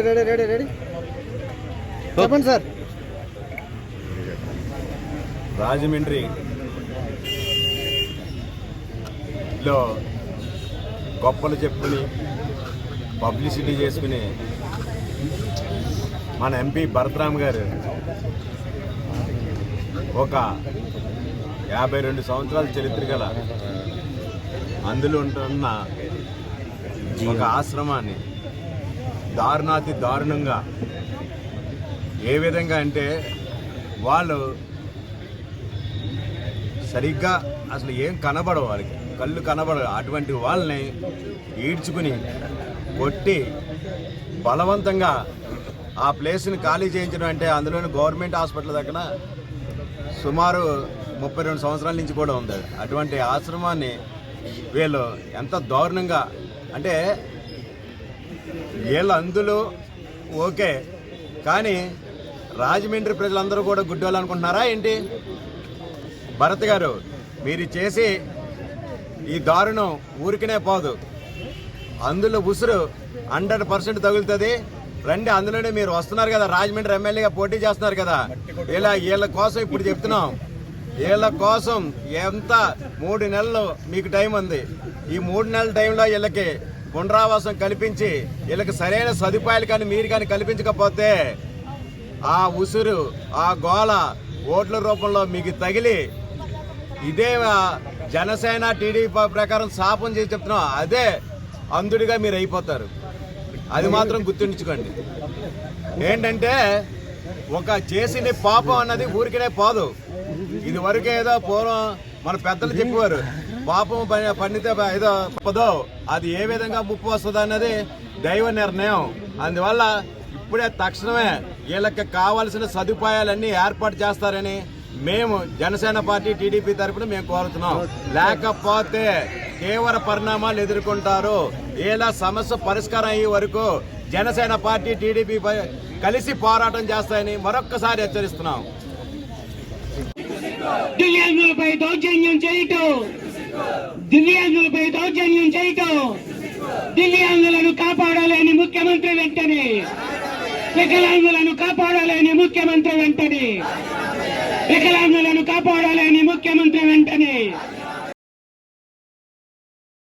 Ready ready ready. చెప్పండి sir. Rajahmundry. లో గొప్పలు చెప్పుకుని పబ్లిసిటీ చేసుకుని మన ఎంపీ భరతరామ్ గారు ఒక యాభై రెండు సంవత్సరాల చరిత్ర గల అందులో ఉంటున్న ఒక ఆశ్రమాన్ని దారుణాతి దారుణంగా. ఏ విధంగా అంటే వాళ్ళు సరిగ్గా అసలు ఏం కనబడవు వాళ్ళకి. కళ్ళు కనబడవు. అటువంటి వాళ్ళని ఈడ్చుకుని కొట్టి బలవంతంగా ఆ ప్లేస్ని ఖాళీ చేయించడం అంటే అందులోని గవర్నమెంట్ హాస్పిటల్ దగ్గర సుమారు ముప్పై రెండు సంవత్సరాల నుంచి కూడా ఉంది అటువంటి ఆశ్రమాన్ని వీళ్ళు ఎంత దారుణంగా అంటే వీళ్ళు అందులో ఓకే. కానీ రాజమండ్రి ప్రజలందరూ కూడా గుడ్డోళ్ళు అనుకుంటున్నారా ఏంటి? భరత్ గారు మీరు చేసి ఈ దారుణం ఊరికనే పోదు. అందులో ఉసురు హండ్రెడ్ పర్సెంట్ తగులుతుంది. రండి అందులోనే మీరు వస్తున్నారు కదా రాజమండ్రి ఎమ్మెల్యేగా పోటీ చేస్తున్నారు కదా. ఇలా వీళ్ళ కోసం ఇప్పుడు చెప్తున్నాం. వీళ్ళ కోసం ఎంత? మూడు నెలలు మీకు టైం ఉంది. ఈ మూడు నెలల టైంలో వీళ్ళకి పునరావాసం కల్పించి వీళ్ళకి సరైన సదుపాయాలు కానీ మీరు కానీ కల్పించకపోతే ఆ ఉసురు ఆ గోల ఓట్ల రూపంలో మీకు తగిలి ఇదే జనసేన టీడీపీ ప్రకారం శాపం చేసి చెప్తున్నాం అదే అంధుడిగా మీరు అయిపోతారు. అది మాత్రం గుర్తుంచుకోండి. ఏంటంటే ఒక చేసిన పాపం అన్నది ఊరికనే పోదు. ఇది వరకు ఏదో పూర్వం మన పెద్దలు చెప్పేవారు. పాపం పండితే ఏదో తప్పదో అది ఏ విధంగా ముప్పు వస్తుంది అన్నది దైవ నిర్ణయం. అందువల్ల ఇప్పుడే తక్షణమే వీళ్ళకి కావాల్సిన సదుపాయాలన్నీ ఏర్పాటు చేస్తారని మేము జనసేన పార్టీ టీడీపీ తరఫున మేము కోరుతున్నాం. లేకపోతే తీవ్ర పరిణామాలు ఎదుర్కొంటారు. ఇలా సమస్య పరిష్కారం అయ్యే వరకు జనసేన పార్టీ టీడీపీ కలిసి పోరాటం చేస్తాయని మరొక్కసారి హెచ్చరిస్తున్నాం. దౌర్జన్యం చేయటం దివ్యాంగులపై దౌర్జన్యం చేయటం. దివ్యాంగులను కాపాడాలని ముఖ్యమంత్రి వెంటనే. వికలాంగులను కాపాడాలని ముఖ్యమంత్రి వెంటనే. వికలాంగులను కాపాడాలని ముఖ్యమంత్రి వెంటనే.